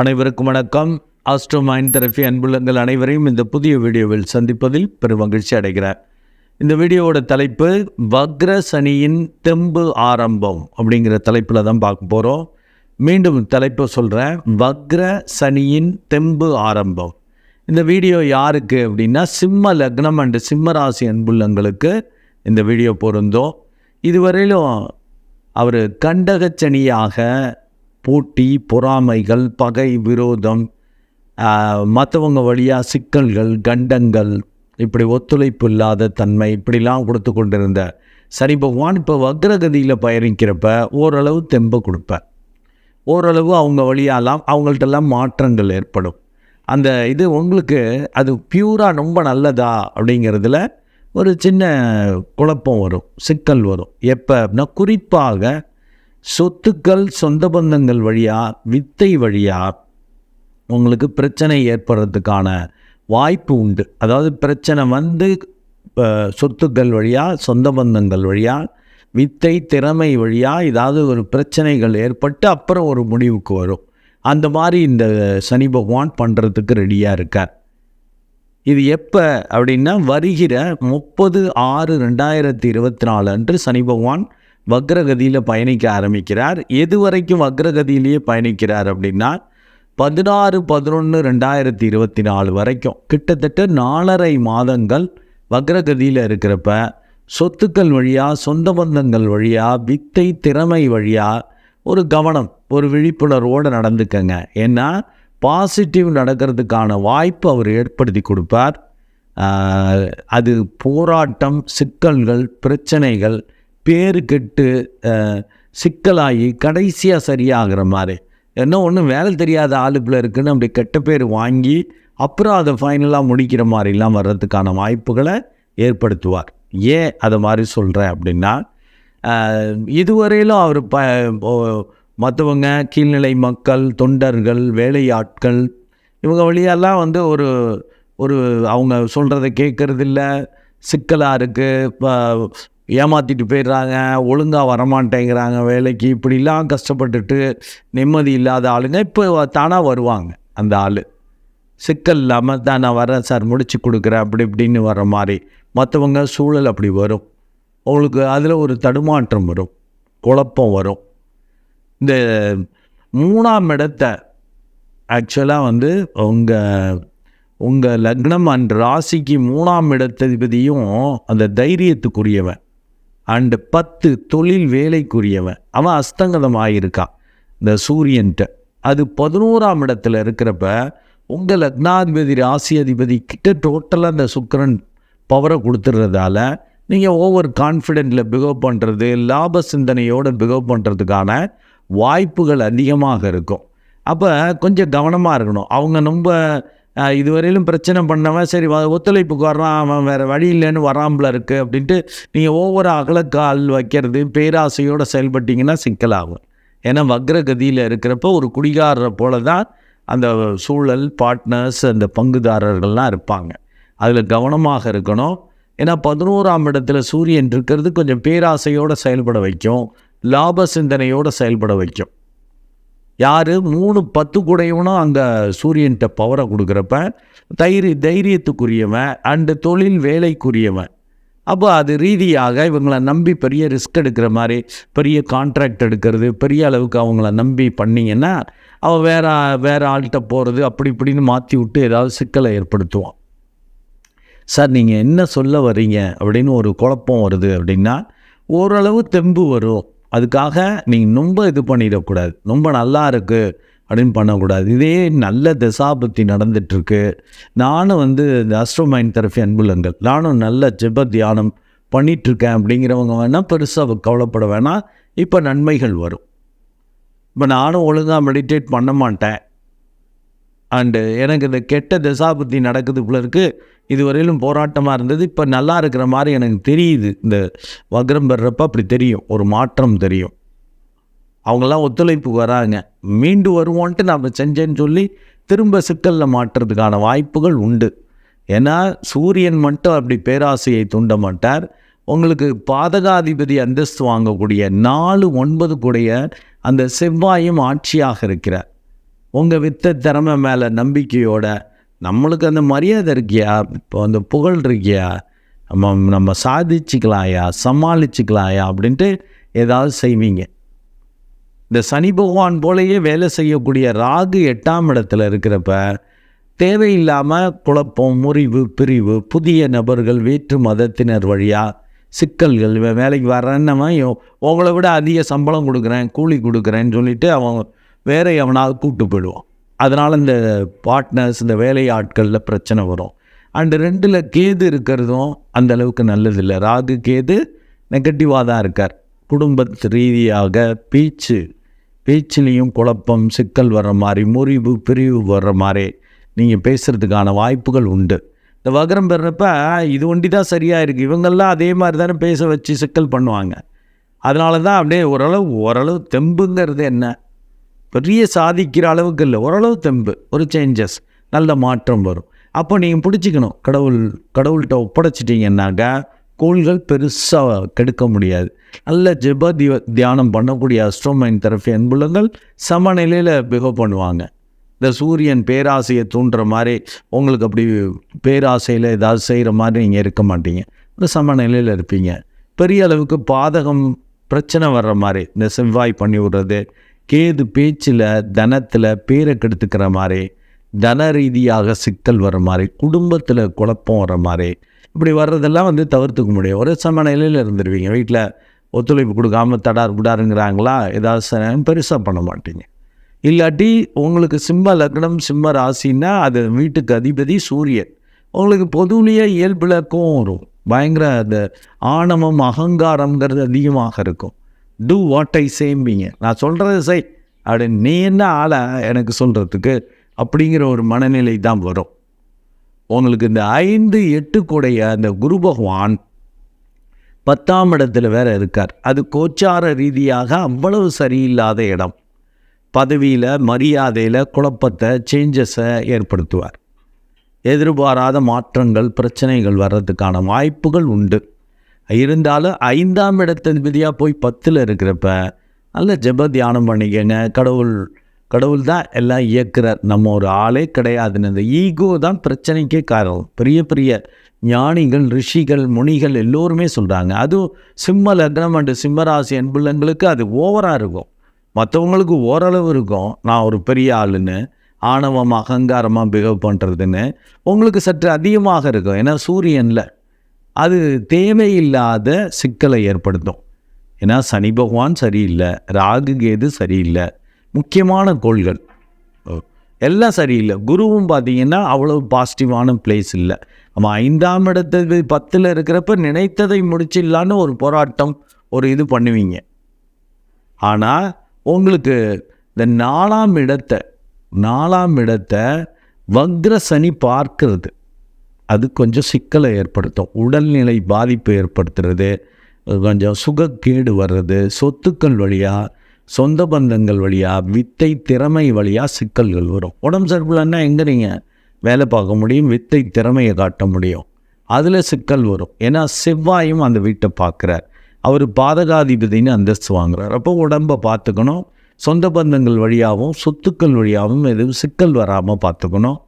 அனைவருக்கும் வணக்கம். Astro mind therapy அன்புள்ளங்கள் அனைவரையும் இந்த புதிய வீடியோவில் சந்திப்பதில் பெரும் மகிழ்ச்சி அடைகிறார் இந்த வீடியோவோட தலைப்பு வக்ர சனியின் தெம்பு ஆரம்பம் அப்படிங்கிற தலைப்பில் தான் பார்க்க போகிறோம் மீண்டும் தலைப்பை சொல்கிறேன் வக்ர சனியின் தெம்பு ஆரம்பம். இந்த வீடியோ யாருக்கு அப்படின்னா சிம்ம லக்னம் அண்டு சிம்மராசி அன்புள்ளங்களுக்கு இந்த வீடியோ பொருந்தும். இதுவரையிலும் அவர் கண்டகச்சனியாக போட்டி பொறாமைகள் பகை விரோதம் மற்றவங்க வழியாக சிக்கல்கள் கண்டங்கள் இப்படி ஒத்துழைப்பு இல்லாத தன்மை இப்படிலாம் கொடுத்து கொண்டிருந்த சரி பகவான் இப்போ வக்ரகதியில் பயணிக்கிறப்ப ஓரளவு தெம்பை கொடுப்பேன் ஓரளவு அவங்க வழியாலாம் அவங்கள்ட்டெல்லாம் மாற்றங்கள் ஏற்படும். அந்த இது உங்களுக்கு அது பியூராக ரொம்ப நல்லதா அப்படிங்கிறதுல ஒரு சின்ன குழப்பம் வரும் சிக்கல் வரும். எப்போ அப்படின்னா குறிப்பாக சொத்துக்கள் சொந்த பந்தங்கள் வழியாக வித்தை வழியாக உங்களுக்கு பிரச்சனை ஏற்படுறதுக்கான வாய்ப்பு உண்டு. அதாவது பிரச்சனை வந்து சொத்துக்கள் வழியாக சொந்த பந்தங்கள் வழியாக வித்தை திறமை வழியாக ஏதாவது ஒரு பிரச்சனைகள் ஏற்பட்டு அப்புறம் ஒரு முடிவுக்கு வரும். அந்த மாதிரி இந்த சனி பகவான் பண்ணுறதுக்கு ரெடியாக இருக்கார். இது எப்போ அப்படின்னா வருகிற முப்பது ஆறு ரெண்டாயிரத்தி இருபத்தி நாலு அன்று சனி பகவான் வக்ரகதியில் பயணிக்க ஆரம்பிக்கிறார். எது வரைக்கும் வக்ரகதியிலேயே பயணிக்கிறார் அப்படின்னா பதினாறு பதினொன்று ரெண்டாயிரத்தி இருபத்தி நாலு வரைக்கும். கிட்டத்தட்ட நாலரை மாதங்கள் வக்ரகதியில் இருக்கிறப்ப சொத்துக்கள் வழியாக சொந்த பந்தங்கள் வழியாக வித்தை திறமை வழியாக ஒரு கவனம் ஒரு விழிப்புணர்வோடு நடந்துக்கங்க. ஏன்னா பாசிட்டிவ் நடக்கிறதுக்கான வாய்ப்பு அவர் ஏற்படுத்தி கொடுப்பார். அது போராட்டம் சிக்கல்கள் பிரச்சனைகள் பேரு கெட்டு சிக்கலாகி கடைசியாக சரியாகிற மாதிரி என்ன ஒன்றும் வேலை தெரியாத ஆளுப்பில் இருக்குன்னு அப்படி கெட்ட பேர் வாங்கி அப்புறம் அதை ஃபைனலாக முடிக்கிற மாதிரிலாம் வர்றதுக்கான வாய்ப்புகளை ஏற்படுத்துவார். ஏன் அதை மாதிரி சொல்கிறேன் அப்படின்னா இதுவரையிலும் அவர் ப மற்றவங்க கீழ்நிலை மக்கள் தொண்டர்கள் வேலையாட்கள் இவங்க வழியெல்லாம் வந்து ஒரு ஒரு அவங்க சொல்கிறத கேட்குறதில்ல சிக்கலாக இருக்குது ஏமாற்றிட்டு போயிடுறாங்க ஒழுங்காக வரமாட்டேங்கிறாங்க வேலைக்கு. இப்படிலாம் கஷ்டப்பட்டுட்டு நிம்மதி இல்லாத ஆளுங்க. இப்போ தானாக வருவாங்க அந்த ஆள். சிக்கல் இல்லாமல் தான் நான் வரேன் சார் முடிச்சு கொடுக்குறேன் அப்படி இப்படின்னு வர மாதிரி. மற்றவங்க சூழல் அப்படி வரும். உங்களுக்கு அதில் ஒரு தடுமாற்றம் வரும் குழப்பம் வரும். இந்த மூணாம் இடத்தை ஆக்சுவலாக வந்து உங்கள் உங்கள் லக்னம் அண்ட் ராசிக்கு மூணாம் இடத்ததிபதியும் அந்த தைரியத்துக்குரியவன். அண்டு பத்து தொழில் வேலைக்குரியவன். அவன் அஸ்தங்கதம் ஆகியிருக்கான் இந்த சூரியன்ட்டு. அது பதினோராம் இடத்துல இருக்கிறப்ப உங்கள் லக்னாதிபதி ராசி அதிபதி கிட்ட டோட்டலாக அந்த சுக்கரன் பவரை கொடுத்துட்றதால நீங்கள் ஓவர் கான்ஃபிடென்ட்டில் பிகவ் பண்ணுறது லாப சிந்தனையோடு பிகவ் பண்ணுறதுக்கான வாய்ப்புகள் அதிகமாக இருக்கும். அப்போ கொஞ்சம் கவனமாக இருக்கணும். அவங்க ரொம்ப இதுவரையிலும் பிரச்சனை பண்ணவன் சரி ஒத்துழைப்புக்கு வர்றான் அவன் வேறு வழி இல்லைன்னு வராமல் இருக்குது அப்படின்ட்டு நீங்கள் ஒவ்வொரு அகலக்கால் வைக்கிறது பேராசையோடு செயல்பட்டிங்கன்னா சிக்கலாகும். ஏன்னா வக்ரகதியில் இருக்கிறப்ப ஒரு குடிகாரரை போல தான் அந்த சூழல் பார்ட்னர்ஸ் அந்த பங்குதாரர்கள்லாம் இருப்பாங்க. அதில் கவனமாக இருக்கணும். ஏன்னா பதினோராம் இடத்துல சூரியன் இருக்கிறது கொஞ்சம் பேராசையோடு செயல்பட வைக்கும் லாப சிந்தனையோடு செயல்பட வைக்கும். யார்? மூணு பத்து கூடையவனும் அங்கே சூரியன்கிட்ட பவரை கொடுக்குறப்ப தைரிய தைரியத்துக்குரியவன் அண்டு தொழில் வேலைக்குரியவன். அப்போ அது ரீதியாக இவங்களை நம்பி பெரிய ரிஸ்க் எடுக்கிற மாதிரி பெரிய கான்ட்ராக்ட் எடுக்கிறது பெரிய அளவுக்கு அவங்கள நம்பி பண்ணிங்கன்னா அவன் வேற வேறு ஆள்கிட்ட போகிறது அப்படி இப்படின்னு மாற்றி விட்டு ஏதாவது சிக்கலை ஏற்படுத்துவான். சார் நீங்கள் என்ன சொல்ல வரீங்க அப்படின்னு ஒரு குழப்பம் வருது அப்படின்னா ஓரளவு தெம்பு வரும். அதுக்காக நீங்கள் ரொம்ப இது பண்ணிடக்கூடாது. ரொம்ப நல்லா இருக்குது அப்படின்னு பண்ணக்கூடாது. இதே நல்ல தசாபத்தி நடந்துகிட்ருக்கு நானும் வந்து இந்த அஸ்ட்ரோமைன் தெரபி அன்புலங்கள் நானும் நல்ல ஜெப தியானம் பண்ணிகிட்ருக்கேன் அப்படிங்கிறவங்க வேணால் பெருசாக கவலைப்பட வேணாம். இப்போ நன்மைகள் வரும். இப்போ நானும் ஒழுங்காக மெடிடேட் பண்ண மாட்டேன். அண்டு எனக்கு இந்த கெட்ட தசாபுத்தி நடக்குது போல இருக்குது இதுவரையிலும் போராட்டமாக இருந்தது. இப்போ நல்லா இருக்கிற மாதிரி எனக்கு தெரியுது. இந்த வக்ரம் பெறப்ப அப்படி தெரியும். ஒரு மாற்றம் தெரியும். அவங்களாம் ஒத்துழைப்பு வராங்க. மீண்டு வருவோன்ட்டு நம்ம செஞ்சேன்னு சொல்லி திரும்ப சிக்கலில் மாற்றுறதுக்கான வாய்ப்புகள் உண்டு. ஏன்னா சூரியன் மட்டும் அப்படி பேராசையை தூண்ட மாட்டார். உங்களுக்கு பாதகாதிபதி அந்தஸ்து வாங்கக்கூடிய நாலு ஒன்பது கூடைய அந்த செவ்வாயும் ஆட்சியாக இருக்கிறார். உங்கள் வித்த திறமை மேலே நம்பிக்கையோட நம்மளுக்கு அந்த மரியாதை இருக்கியா? இப்போ அந்த புகழ் இருக்கியா? நம்ம நம்ம சாதிச்சுக்கலாயா? சமாளிச்சுக்கலாயா? அப்படின்ட்டு ஏதாவது செய்வீங்க. இந்த சனி பகவான் போலயே வேலை செய்யக்கூடிய ராகு எட்டாம் இடத்துல இருக்கிறப்ப தேவையில்லாமல் குழப்பம் முறிவு பிரிவு புதிய நபர்கள் வேற்று மதத்தினர் வழியாக சிக்கல்கள் வேலைக்கு வர்றேன்னவன் உங்களை விட அதிக சம்பளம் கொடுக்குறேன் கூலி கொடுக்குறேன்னு சொல்லிவிட்டு அவன் வேற எவனாவது கூப்பிட்டு போயிடுவோம் அதனால் இந்த பார்ட்னர்ஸ் இந்த வேலையாட்களில் பிரச்சனை வரும். அண்டு ரெண்டில் கேது இருக்கிறதும் அந்த அளவுக்கு நல்லதில்லை. ராகு கேது நெகட்டிவாக தான் இருக்கார். குடும்ப ரீதியாக பேச்சு பேச்சிலையும் குழப்பம் சிக்கல் வர்ற மாதிரி முறிவு பிரிவு வர்ற மாதிரி நீங்கள் பேசுகிறதுக்கான வாய்ப்புகள் உண்டு. இந்த வகரம் பெறப்ப இது ஒண்டி தான் சரியாக இருக்குது இவங்கெல்லாம் அதே மாதிரி தானே பேச வச்சு சிக்கல் பண்ணுவாங்க. அதனால தான் அப்படியே ஓரளவு ஓரளவு தெம்புங்கிறது என்ன? பெரிய சாதிக்கிற அளவுக்கு இல்லை. ஓரளவு தெம்பு. ஒரு சேஞ்சஸ் நல்ல மாற்றம் வரும். அப்போ நீங்கள் பிடிச்சிக்கணும். கடவுள் கடவுள்கிட்ட ஒப்படைச்சிட்டிங்கன்னாக்கா கோள்கள் பெருசாக கெடுக்க முடியாது. நல்ல ஜெப திவ தியானம் பண்ணக்கூடிய அஸ்ட்ரோமைன் தெரப்பி அன்புலங்கள் சமநிலையில் பிஹேவ் பண்ணுவாங்க. இந்த சூரியன் பேராசையை தூண்டுற மாதிரி உங்களுக்கு அப்படி பேராசையில் ஏதாவது செய்கிற மாதிரி நீங்கள் இருக்க மாட்டீங்க. ஒரு சமநிலையில் இருப்பீங்க. பெரிய அளவுக்கு பாதகம் பிரச்சனை வர்ற மாதிரி இந்த செவ்வாய் பண்ணி விடுறது கேது பேச்சில் தனத்தில் பேரை கெடுத்துக்கிற மாதிரி தன ரீதியாக சிக்கல் வர மாதிரி குடும்பத்தில் குழப்பம் வர மாதிரி இப்படி வர்றதெல்லாம் வந்து தவிர்த்துக்க முடியும். ஒரு சமநிலையில் இருந்துருவீங்க. வீட்டில் ஒத்துழைப்பு கொடுக்காம தடார் குடாருங்கிறாங்களா ஏதாவது பெருசாக பண்ண மாட்டீங்க. இல்லாட்டி உங்களுக்கு சிம்ம லக்னம் சிம்ம ராசின்னா அது வீட்டுக்கு அதிபதி சூரியன். உங்களுக்கு பொதுவிலேயே இயல்பில் கோவம் வரும். பயங்கர அந்த ஆணவம் அகங்காரங்கிறது அதிகமாக இருக்கும். டூ வாட் ஐ சேம்பிங்க நான் சொல்கிறது செய். அப்படின்னு நீ என்ன ஆளை? எனக்கு சொல்கிறதுக்கு அப்படிங்கிற ஒரு மனநிலை தான் வரும். உங்களுக்கு இந்த ஐந்து எட்டு கூடைய அந்த குரு பகவான் பத்தாம் இடத்துல வேற இருக்கார். அது கோச்சார ரீதியாக அவ்வளவு சரியில்லாத இடம். பதவியில் மரியாதையில் குழப்பத்தை சேஞ்சஸை ஏற்படுத்துவார். எதிர்பாராத மாற்றங்கள் பிரச்சனைகள் வர்றதுக்கான வாய்ப்புகள் உண்டு. இருந்தாலும் ஐந்தாம் இடத்ததிபதியாக போய் பத்தில் இருக்கிறப்ப நல்ல ஜெப தியானம் பண்ணிக்கங்க. கடவுள் கடவுள் தான் எல்லாம் இயக்குறார். நம்ம ஒரு ஆளே கிடையாதுன்னு. இந்த ஈகோ தான் பிரச்சனைக்கே காரணம். பெரிய பெரிய ஞானிகள் ரிஷிகள் முனிகள் எல்லோருமே சொல்கிறாங்க அதுவும் சிம்ம லக்னம் அண்டு சிம்மராசி அன்புள்ளங்களுக்கு அது ஓவராக இருக்கும். மற்றவங்களுக்கு ஓரளவு இருக்கும். நான் ஒரு பெரிய ஆளுன்னு ஆணவம் அகங்காரமாக பிஹேவ் பண்ணுறதுன்னு உங்களுக்கு சற்று அதிகமாக இருக்கும். ஏன்னா சூரியனில் அது தேவையில்லாத சிக்கலை ஏற்படுத்தும். ஏன்னா சனி பகவான் சரியில்லை ராகு கேது சரியில்லை முக்கியமான கோள்கள். எல்லாம் சரியில்லை. குருவும் பார்த்தீங்கன்னா அவ்வளோ பாசிட்டிவான பிளேஸ் இல்லை. நம்ம ஐந்தாம் இடத்து பத்தில் இருக்கிறப்ப நினைத்ததை முடிச்சிடலான்னு ஒரு போராட்டம் ஒரு இது பண்ணுவீங்க. ஆனால் உங்களுக்கு இந்த நாலாம் இடத்தை நாலாம் இடத்தை வக்ர சனி பார்க்கிறது. அது கொஞ்சம் சிக்கலை ஏற்படுத்தும். உடல்நிலை பாதிப்பு ஏற்படுத்துறது கொஞ்சம் சுகக்கேடு வர்றது சொத்துக்கள் வழியாக சொந்த பந்தங்கள் வழியாக வித்தை திறமை வழியாக சிக்கல்கள் வரும். உடம்பு சரியில்லைன்னா எங்கே நீங்கள் வேலை பார்க்க முடியும்? வித்தை திறமையை காட்ட முடியும். அதில் சிக்கல் வரும். ஏன்னா செவ்வாயும் அந்த வீட்டை பார்க்குறார். அவர் பாதகாதிபதினு அந்தஸ்து வாங்குறார். அப்போ உடம்பை பார்த்துக்கணும். சொந்த பந்தங்கள் வழியாகவும் சொத்துக்கள் வழியாகவும் எதுவும் சிக்கல் வராமல் பார்த்துக்கணும்.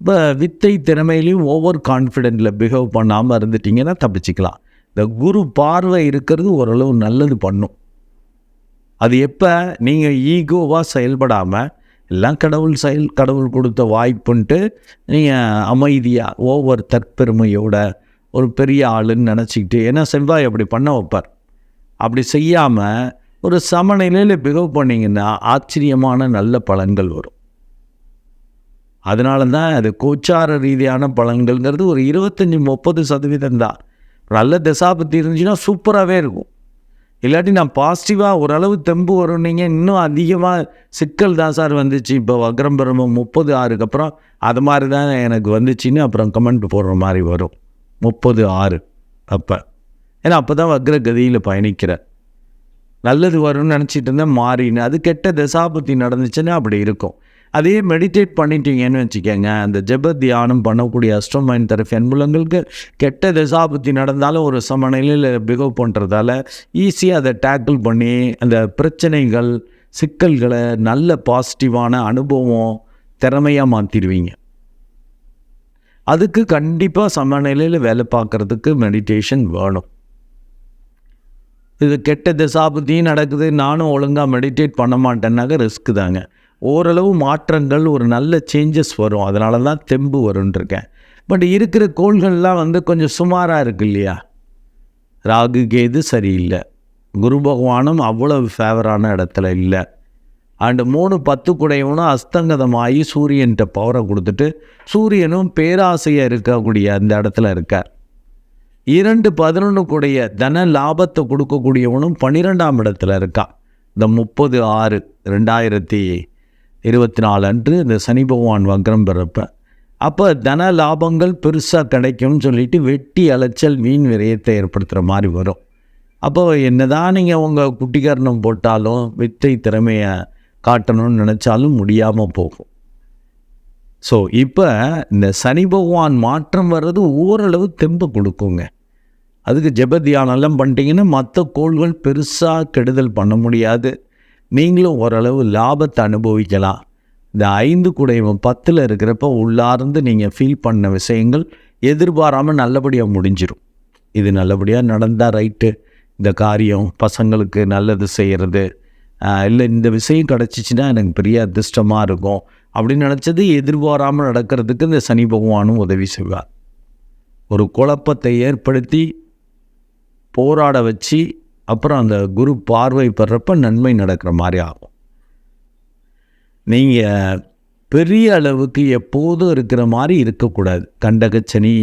இப்போ வித்தை திறமையிலையும் ஓவர் கான்ஃபிடென்ட்டில் பிஹேவ் பண்ணாமல் இருந்துட்டிங்கன்னா தப்பிச்சிக்கலாம். இந்த குரு பார்வை இருக்கிறது ஓரளவு நல்லது பண்ணும். அது எப்போ? நீங்கள் ஈகோவாக செயல்படாமல் எல்லாம் கடவுள் செயல் கடவுள் கொடுத்த வாய்ப்புன்ட்டு நீங்கள் அமைதியாக ஓவர் தற்பெருமையோட ஒரு பெரிய ஆளுன்னு நினச்சிக்கிட்டு ஏன்னா செவ்வாய் அப்படி பண்ண வைப்பார். அப்படி செய்யாமல் ஒரு சமநிலையில் பிஹேவ் பண்ணிங்கன்னா ஆச்சரியமான நல்ல பலன்கள் வரும். அதனால தான் அது கோச்சார ரீதியான பலன்கள்ங்கிறது ஒரு இருபத்தஞ்சி முப்பது சதவீதம் தான். நல்ல தசாபத்தி இருந்துச்சுன்னா சூப்பராகவே இருக்கும். இல்லாட்டி நான் பாசிட்டிவாக ஓரளவு தெம்பு வரும். இன்னும் அதிகமாக சிக்கல் தான் சார் வந்துச்சு. இப்போ வக்ரம் பிரம்மம் முப்பது ஆறுக்கு அப்புறம் அது மாதிரி தான் எனக்கு வந்துச்சுன்னு அப்புறம் கமெண்ட் போடுற மாதிரி வரும். முப்பது ஆறு அப்போ. ஏன்னா அப்போ தான் வக்ரகதியில் பயணிக்கிறேன் நல்லது வரும்னு நினச்சிட்டு இருந்தேன் மாறின்னு. அது கெட்ட தசாபத்தி நடந்துச்சுன்னா அப்படி இருக்கும். அதே மெடிடேட் பண்ணிட்டீங்கன்னு வச்சுக்கோங்க. அந்த ஜெப தியானம் பண்ணக்கூடிய அஸ்ட்ரோமைன் தெரப்பி அன்புலங்களுக்கு கெட்ட தசாபத்தி நடந்தாலும் ஒரு சமநிலையில் பிகவ் பண்ணுறதால ஈஸியாக அதை டேக்கிள் பண்ணி அந்த பிரச்சனைகள் சிக்கல்களை நல்ல பாசிட்டிவான அனுபவம் திறமையாக மாற்றிடுவீங்க அதுக்கு கண்டிப்பாக சமநிலையில் வேலை பார்க்குறதுக்கு மெடிடேஷன் வேணும். இது கெட்ட திசாபத்தியும் நடக்குது. நானும் ஒழுங்காக மெடிடேட் பண்ண மாட்டேன்னாக்க ரிஸ்க்கு தாங்க. ஓரளவு மாற்றங்கள் ஒரு நல்ல சேஞ்சஸ் வரும். அதனால தான் தெம்பு வரும்ன்றிருக்கேன். பட் இருக்கிற கோள்கள்லாம் வந்து கொஞ்சம் சுமாராக இருக்கு இல்லையா? ராகு கேது சரியில்லை. குரு பகவானும் அவ்வளவு ஃபேவரான இடத்துல இல்லை. அண்டு மூணு பத்து குடையவனும் அஸ்தங்கதமாகி சூரியன்கிட்ட பவரை கொடுத்துட்டு சூரியனும் பேராசையாக இருக்கக்கூடிய அந்த இடத்துல இருக்கார். இரண்டு பதினொன்று குடைய தன லாபத்தை கொடுக்கக்கூடியவனும் பன்னிரெண்டாம் இடத்துல இருக்கான். இந்த முப்பது ஆறு ரெண்டாயிரத்தி இருபத்தி நாலு அன்று இந்த சனி பகவான் வக்ரம் பிறப்ப. அப்போ தன லாபங்கள் பெருசாக கிடைக்கும்னு சொல்லிட்டு வெட்டி அலைச்சல் மீன் விரயத்தை ஏற்படுத்துகிற மாதிரி வரும். அப்போ என்னதான் நீங்கள் உங்கள் குட்டிகரணம் போட்டாலும் வித்தை திறமையை காட்டணும்னு நினச்சாலும் முடியாமல் போகும். ஸோ இப்போ இந்த சனி பகவான் மாற்றம் வர்றது ஓரளவு தெம்பு கொடுக்குங்க. அதுக்கு ஜெப தியானம்லாம் பண்ணிட்டீங்கன்னா மற்ற கோள்கள் பெருசாக கெடுதல் பண்ண முடியாது. நீங்களும் ஓரளவு லாபத்தை அனுபவிக்கலாம். இந்த ஐந்து குடைவம் பத்தில் இருக்கிறப்ப உள்ளார்ந்து நீங்கள் ஃபீல் பண்ண விஷயங்கள் எதிர்பாராமல் நல்லபடியாக முடிஞ்சிடும் இது நல்லபடியாக நடந்தால் ரைட்டு இந்த காரியம் பசங்களுக்கு நல்லது செய்கிறது இல்லை இந்த விஷயம் கிடச்சிச்சின்னா எனக்கு பெரிய அதிர்ஷ்டமாக இருக்கும். அப்படின்னு நினச்சது எதிர்பாராமல் நடக்கிறதுக்கு இந்த சனி பகவானும் உதவி செய்வார். ஒரு குழப்பத்தை ஏற்படுத்தி போராட வச்சு அப்புறம் அந்த குரு பார்வை பெறப்ப நன்மை நடக்கிற மாதிரி ஆகும். நீங்கள் பெரிய அளவுக்கு எப்போதும் இருக்கிற மாதிரி இருக்கக்கூடாது. கண்டகச்சனி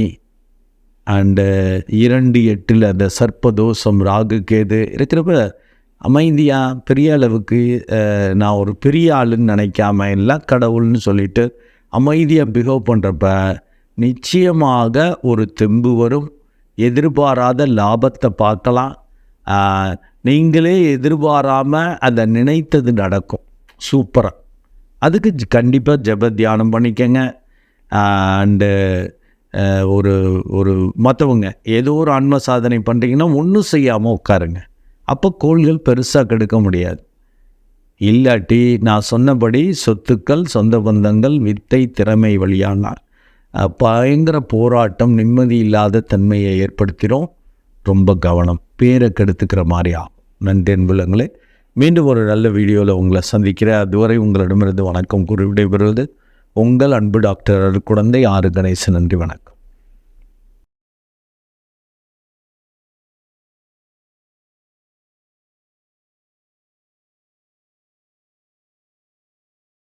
அண்டு இரண்டு எட்டில் அந்த சர்ப்பதோஷம் ராகு கேது இருக்கிறப்ப அமைதியாக பெரிய அளவுக்கு நான் ஒரு பெரிய ஆளுன்னு நினைக்காம எல்லாம் கடவுள்னு சொல்லிட்டு அமைதியாக பிஹேவ் பண்ணுறப்ப நிச்சயமாக ஒரு தெம்பு வரும். எதிர்பாராத லாபத்தை பார்க்கலாம். நீங்களே எதிர்பாராமல் அதை நினைத்தது நடக்கும். சூப்பராக அதுக்கு கண்டிப்பாக ஜப தியானம் பண்ணிக்கங்க. அண்டு ஒரு ஒரு மற்றவங்க ஏதோ ஒரு ஆன்ம சாதனை பண்ணுறீங்கன்னா ஒன்றும் செய்யாமல் உட்காருங்க. அப்போ கோள்கள் பெருசாக கெடுக்க முடியாது. இல்லாட்டி நான் சொன்னபடி சொத்துக்கள் சொந்த பந்தங்கள் வித்தை திறமை வழியானால் பயங்கர போராட்டம் நிம்மதி இல்லாத தன்மையை ஏற்படுத்திடும் ரொம்ப கவனம் பேரை கெடுத்துக்கிற மாதிரி ஆகும் நன்றி அன்புலங்களே மீண்டும் ஒரு நல்ல வீடியோவில் உங்களை சந்திக்கிறேன். அதுவரை உங்களிடமிருந்து வணக்கம் கூறி விடைபெறுவது உங்கள் அன்பு டாக்டர் குழந்தை ஆறு கணேசன். நன்றி வணக்கம்.